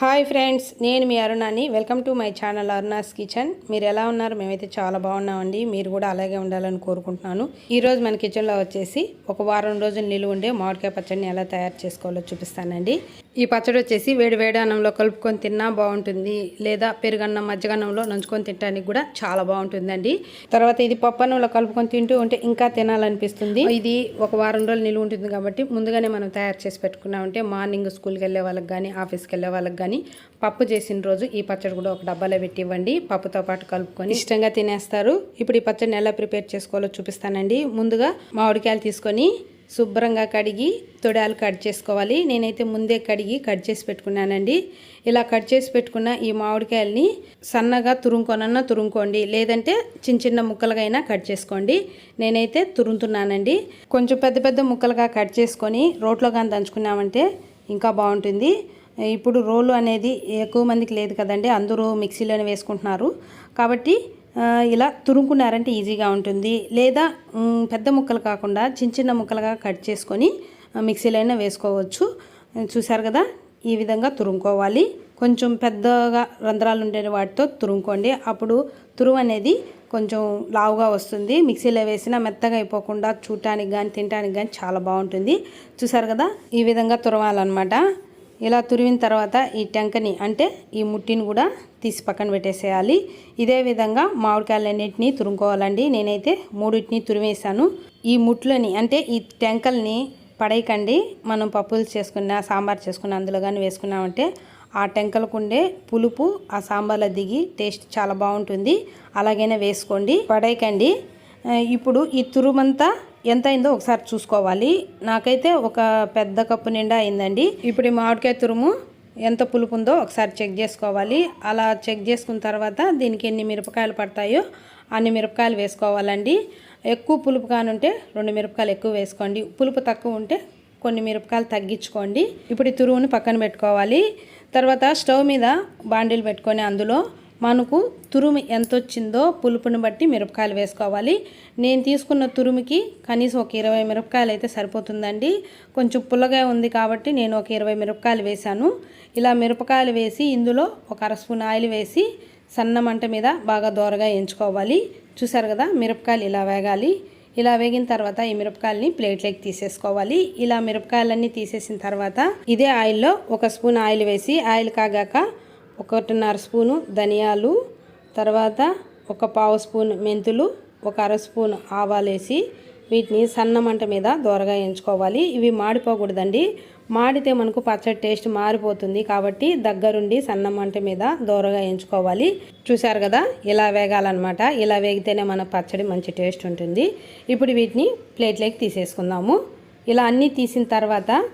Hi friends నేను మీ అరుణాని. Welcome to my channel Aruna's kitchen. మీరు ఎలా ఉన్నారు? మేమైతే చాలా బాగున్నామండి. మీరు కూడా అలాగే ఉండాలని కోరుకుంటున్నాను. ఈరోజు మన కిచెన్లో వచ్చేసి ఒక వారం రోజులు నిలువ ఉండే మామిడికాయ పచ్చడిని ఎలా తయారు చేసుకోవాలో చూపిస్తానండి. ఈ పచ్చడి వచ్చేసి వేడి వేడి అన్నంలో కలుపుకొని తిన్నా బాగుంటుంది. లేదా పెరుగన్నం మజ్జిగన్నంలో నంచుకొని తినడానికి కూడా చాలా బాగుంటుందండి. తర్వాత ఇది పప్పు అన్నంలో కలుపుకొని తింటూ ఉంటే ఇంకా తినాలనిపిస్తుంది. ఇది ఒక వారం రోజులు నిలువ ఉంటుంది కాబట్టి ముందుగానే మనం తయారు చేసి పెట్టుకున్నామంటే మార్నింగ్ స్కూల్కి వెళ్ళే వాళ్ళకి కానీ ఆఫీస్కి వెళ్ళే వాళ్ళకి కానీ పప్పు చేసిన రోజు ఈ పచ్చడి కూడా ఒక డబ్బాలో పెట్టి ఇవ్వండి పప్పుతో పాటు కలుపుకొని ఇష్టంగా తినేస్తారు. ఇప్పుడు ఈ పచ్చడిని ఎలా ప్రిపేర్ చేసుకోవాలో చూపిస్తానండి. ముందుగా మామిడికాయలు తీసుకొని శుభ్రంగా కడిగి తొడాలు కట్ చేసుకోవాలి. నేనైతే ముందే కడిగి కట్ చేసి పెట్టుకున్నానండి. ఇలా కట్ చేసి పెట్టుకున్న ఈ మామిడికాయల్ని సన్నగా తురుముకొనన్నా తురుముకోండి. లేదంటే చిన్న చిన్న ముక్కలుగా అయినా కట్ చేసుకోండి. నేనైతే తురుముతున్నానండి. కొంచెం పెద్ద పెద్ద ముక్కలుగా కట్ చేసుకొని రోట్లో కానీ దంచుకున్నామంటే ఇంకా బాగుంటుంది. ఇప్పుడు రోలు అనేది ఎక్కువ మందికి లేదు కదండి. అందరూ మిక్సీలోనే వేసుకుంటున్నారు. కాబట్టి ఇలా తురుముకున్నారంటే ఈజీగా ఉంటుంది. లేదా పెద్ద ముక్కలు కాకుండా చిన్న చిన్న ముక్కలుగా కట్ చేసుకొని మిక్సీలో అయినా వేసుకోవచ్చు. చూశారు కదా? ఈ విధంగా తురుముకోవాలి. కొంచెం పెద్దగా రంధ్రాలు ఉండే వాటితో తురుముకోండి. అప్పుడు తురుము అనేది కొంచెం లావుగా వస్తుంది. మిక్సీలో వేసినా మెత్తగా అయిపోకుండా చూడటానికి కానీ తినడానికి కానీ చాలా బాగుంటుంది. చూసారు కదా? ఈ విధంగా తురవాలన్నమాట ఇలా తురిమిన తర్వాత ఈ టెంకని అంటే ఈ ముట్టిని కూడా తీసి పక్కన పెట్టేసేయాలి. ఇదే విధంగా మామిడికాయలన్నింటినీ తురుముకోవాలండి. నేనైతే మూడింటిని తురిమేసాను ఈ ముట్లని అంటే ఈ టెంకల్ని పడేయకండి. మనం పప్పులు చేసుకున్న సాంబార్ చేసుకున్న అందులో కానీ వేసుకున్నామంటే ఆ టెంకలకు ఉండే పులుపు ఆ సాంబార్లో దిగి టేస్ట్ చాలా బాగుంటుంది. అలాగైనా వేసుకోండి. పడేయకండి. ఇప్పుడు ఈ తురుమంతా ఎంత అయిందో ఒకసారి చూసుకోవాలి. నాకైతే ఒక పెద్ద కప్పు నిండా అయిందండి. ఇప్పుడు ఈ మామిడికాయ తురుము ఎంత పులుపు ఉందో ఒకసారి చెక్ చేసుకోవాలి. అలా చెక్ చేసుకున్న తర్వాత దీనికి ఎన్ని మిరపకాయలు పడతాయో అన్ని మిరపకాయలు వేసుకోవాలండి. ఎక్కువ పులుపు కానుంటే రెండు మిరపకాయలు ఎక్కువ వేసుకోండి. పులుపు తక్కువ ఉంటే కొన్ని మిరపకాయలు తగ్గించుకోండి. ఇప్పుడు ఈ తురువుని పక్కన పెట్టుకోవాలి. తర్వాత స్టవ్ మీద బాండీలు పెట్టుకొని అందులో మనకు తురుము ఎంత వచ్చిందో పులుపుని బట్టి మిరపకాయలు వేసుకోవాలి. నేను తీసుకున్న తురుముకి కనీసం ఒక ఇరవై మిరపకాయలు అయితే సరిపోతుందండి. కొంచెం పుల్లగా ఉంది కాబట్టి నేను ఒక ఇరవై మిరపకాయలు వేశాను. ఇలా మిరపకాయలు వేసి ఇందులో ఒక అర స్పూన్ ఆయిల్ వేసి సన్న మంట మీద బాగా దోరగా ఎంచుకోవాలి. చూసారు కదా మిరపకాయలు ఇలా వేగాలి. ఇలా వేగిన తర్వాత ఈ మిరపకాయలని ప్లేట్లోకి తీసేసుకోవాలి. ఇలా మిరపకాయలన్నీ తీసేసిన తర్వాత ఇదే ఆయిల్లో ఒక స్పూన్ ఆయిల్ వేసి ఆయిల్ కాగాక ఒకటిన్నర స్పూను ధనియాలు తర్వాత ఒక పావు స్పూన్ మెంతులు ఒక అర స్పూన్ ఆవాలు వేసి వీటిని సన్న మంట మీద దోరగా ఎంచుకోవాలి. ఇవి మాడిపోకూడదండి. మాడితే మనకు పచ్చడి టేస్ట్ మారిపోతుంది కాబట్టి దగ్గరుండి సన్న మంట మీద దోరగా ఎంచుకోవాలి. చూసారు కదా? ఇలా వేగాలన్నమాట. ఇలా వేగితేనే మన పచ్చడి మంచి టేస్ట్ ఉంటుంది. ఇప్పుడు వీటిని ప్లేట్లోకి తీసేసుకుందాము. ఇలా అన్నీ తీసిన తర్వాత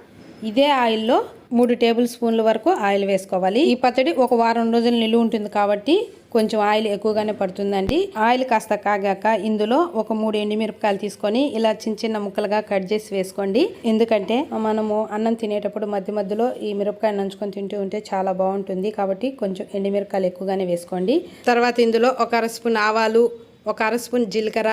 ఇదే ఆయిల్లో మూడు టేబుల్ స్పూన్ల వరకు ఆయిల్ వేసుకోవాలి. ఈ పచ్చడి ఒక వారం రోజులు నిలువ ఉంటుంది కాబట్టి కొంచెం ఆయిల్ ఎక్కువగానే పడుతుందండి. ఆయిల్ కాస్త కాగాక ఇందులో ఒక మూడు ఎండుమిరపకాయలు తీసుకొని ఇలా చిన్న చిన్న ముక్కలుగా కట్ చేసి వేసుకోండి. ఎందుకంటే మనము అన్నం తినేటప్పుడు మధ్య మధ్యలో ఈ మిరపకాయ నంచుకొని తింటూ ఉంటే చాలా బాగుంటుంది. కాబట్టి కొంచెం ఎండుమిరపకాయలు ఎక్కువగానే వేసుకోండి. తర్వాత ఇందులో ఒక అర స్పూన్ ఆవాలు ఒక అర స్పూన్ జీలకర్ర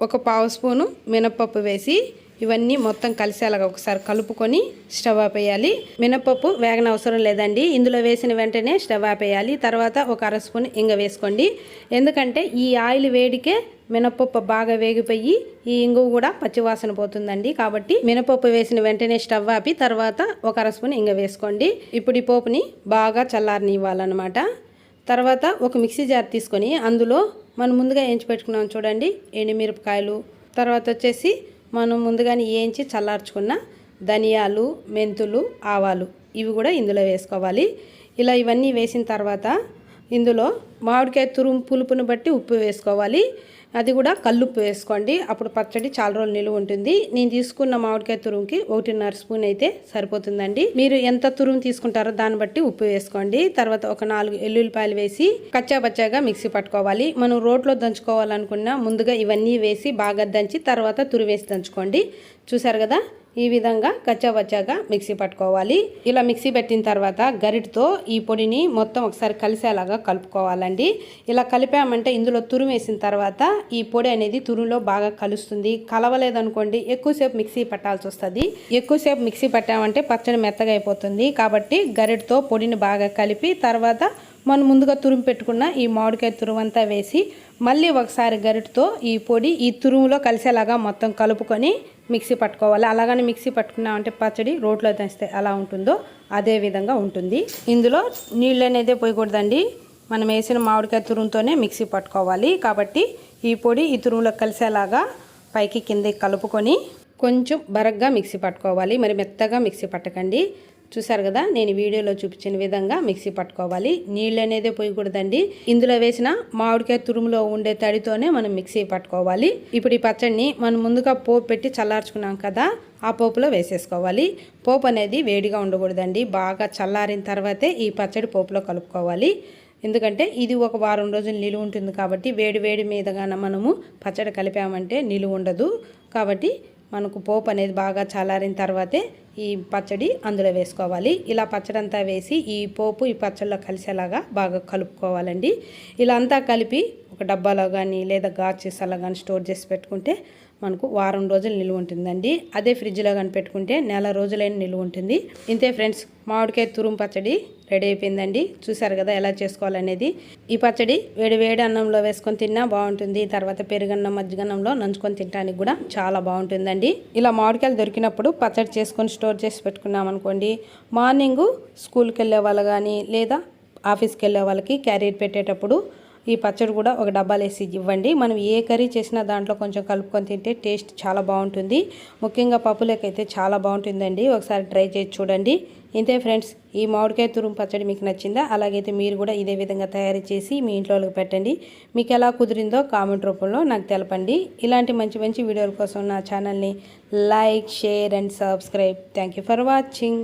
ఒక పావు స్పూను మినప్పప్పు వేసి ఇవన్నీ మొత్తం కలిసేలాగా ఒకసారి కలుపుకొని స్టవ్ ఆపేయాలి. మినపప్పు వేగన అవసరం లేదండి. ఇందులో వేసిన వెంటనే స్టవ్ ఆపేయాలి. తర్వాత ఒక అర స్పూన్ ఇంగ వేసుకోండి. ఎందుకంటే ఈ ఆయిల్ వేడికే మినపప్పు బాగా వేగిపోయి ఈ ఇంగువ కూడా పచ్చివాసన పోతుందండి. కాబట్టి మినపప్పు వేసిన వెంటనే స్టవ్ ఆపి తర్వాత ఒక అర స్పూన్ ఇంగ వేసుకోండి. ఇప్పుడు ఈ పోపుని బాగా చల్లారనివ్వాలన్నమాట. తర్వాత ఒక మిక్సీ జార్ తీసుకొని అందులో మనం ముందుగా వేయించి పెట్టుకున్నాం చూడండి. ఎండుమిరపకాయలు. తర్వాత వచ్చేసి మనం ముందుగానే వేయించి చల్లార్చుకున్న ధనియాలు మెంతులు ఆవాలు ఇవి కూడా ఇందులో వేసుకోవాలి. ఇలా ఇవన్నీ వేసిన తర్వాత ఇందులో మామిడికాయ తురుము పులుపును బట్టి ఉప్పు వేసుకోవాలి. అది కూడా కల్లుప్పు వేసుకోండి. అప్పుడు పచ్చడి చాలా రోజులు నిలువ ఉంటుంది. నేను తీసుకున్న మామిడికాయ తురుముకి ఒకటిన్నర స్పూన్ అయితే సరిపోతుందండి. మీరు ఎంత తురుము తీసుకుంటారో దాన్ని బట్టి ఉప్పు వేసుకోండి. తర్వాత ఒక నాలుగు ఎల్లుల్లిపాయలు వేసి కచ్చాపచ్చాగా మిక్సీ పట్టుకోవాలి. మనం రోట్లో దంచుకోవాలనుకున్న ముందుగా ఇవన్నీ వేసి బాగా దంచి తర్వాత తురు వేసి దంచుకోండి. చూసారు కదా? ఈ విధంగా కచ్చాబచ్చాగా మిక్సీ పట్టుకోవాలి. ఇలా మిక్సీ పెట్టిన తర్వాత గరిటతో ఈ పొడిని మొత్తం ఒకసారి కలిసేలాగా కలుపుకోవాలండి. ఇలా కలిపామంటే ఇందులో తురుము వేసిన తర్వాత ఈ పొడి అనేది తురుములో బాగా కలుస్తుంది. కలవలేదనుకోండి ఎక్కువసేపు మిక్సీ పట్టాల్సి వస్తుంది. ఎక్కువసేపు మిక్సీ పట్టామంటే పచ్చడి మెత్తగా అయిపోతుంది. కాబట్టి గరిటితో పొడిని బాగా కలిపి తర్వాత మనం ముందుగా తురుము పెట్టుకున్న ఈ మామిడికాయ తురుము అంతా వేసి మళ్ళీ ఒకసారి గరిటతో ఈ పొడి ఈ తురుములో కలిసేలాగా మొత్తం కలుపుకొని మిక్సీ పట్టుకోవాలి. అలాగని మిక్సీ పట్టుకున్నామంటే పచ్చడి రోట్లో తెస్తే ఎలా ఉంటుందో అదే విధంగా ఉంటుంది. ఇందులో నీళ్ళు అనేది పోయకూడదండి. మనం వేసిన మామిడికాయ తురుముతోనే మిక్సీ పట్టుకోవాలి. కాబట్టి ఈ పొడి ఈ తురుములో కలిసేలాగా పైకి కిందకి కలుపుకొని కొంచెం బరగ్గా మిక్సీ పట్టుకోవాలి. మరి మెత్తగా మిక్సీ పట్టకండి. చూసారు కదా నేను వీడియోలో చూపించిన విధంగా మిక్సీ పట్టుకోవాలి. నీళ్ళు అనేది పోయకూడదండి. ఇందులో వేసిన మామిడికాయ తురుములో ఉండే తడితోనే మనం మిక్సీ పట్టుకోవాలి. ఇప్పుడు ఈ పచ్చడిని మనం ముందుగా పోపు పెట్టి చల్లార్చుకున్నాం కదా ఆ పోపులో వేసేసుకోవాలి. పోపు అనేది వేడిగా ఉండకూడదండి. బాగా చల్లారిన తర్వాతే ఈ పచ్చడి పోపులో కలుపుకోవాలి. ఎందుకంటే ఇది ఒక వారం రోజులు నిలువ ఉంటుంది కాబట్టి వేడి వేడి మీదగాన మనము పచ్చడి కలిపామంటే నిలువ ఉండదు. కాబట్టి మనకు పోపు అనేది బాగా చల్లారిన తర్వాతే ఈ పచ్చడి అందులో వేసుకోవాలి. ఇలా పచ్చడి అంతా వేసి ఈ పోపు ఈ పచ్చడిలో కలిసేలాగా బాగా కలుపుకోవాలండి. ఇలా అంతా కలిపి ఒక డబ్బాలో కానీ లేదా గాజు కానీ స్టోర్ చేసి పెట్టుకుంటే మనకు వారం రోజులు నిలువ ఉంటుందండి. అదే ఫ్రిడ్జ్లో కానీ పెట్టుకుంటే నెల రోజులైన నిలువ ఉంటుంది. ఇంతే ఫ్రెండ్స్ మామిడికాయ తురుము పచ్చడి రెడీ అయిపోయిందండి. చూసారు కదా ఎలా చేసుకోవాలనేది. ఈ పచ్చడి వేడి వేడి అన్నంలో వేసుకొని తిన్నా బాగుంటుంది. తర్వాత పెరుగన్నం మజ్జిగన్నంలో నంచుకొని తినడానికి కూడా చాలా బాగుంటుందండి. ఇలా మామిడికాయలు దొరికినప్పుడు పచ్చడి చేసుకొని స్టోర్ చేసి పెట్టుకున్నాం అనుకోండి మార్నింగు స్కూల్కి వెళ్ళే వాళ్ళు కానీ లేదా ఆఫీస్కి వెళ్ళే వాళ్ళకి క్యారియర్ పెట్టేటప్పుడు ఈ పచ్చడి కూడా ఒక డబ్బాలు వేసి ఇవ్వండి. మనం ఏ కర్రీ చేసినా దాంట్లో కొంచెం కలుపుకొని తింటే టేస్ట్ చాలా బాగుంటుంది. ముఖ్యంగా పప్పులకైతే చాలా బాగుంటుందండి. ఒకసారి ట్రై చేసి చూడండి. ఇంతే ఫ్రెండ్స్ ఈ మామిడికాయ తురుము పచ్చడి మీకు నచ్చిందా? అలాగైతే మీరు కూడా ఇదే విధంగా తయారు చేసి మీ ఇంట్లో పెట్టండి. మీకు ఎలా కుదిరిందో కామెంట్ రూపంలో నాకు తెలపండి. ఇలాంటి మంచి మంచి వీడియోల కోసం నా ఛానల్ని like share and subscribe. Thank for watching.